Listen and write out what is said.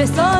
yar Cesaretin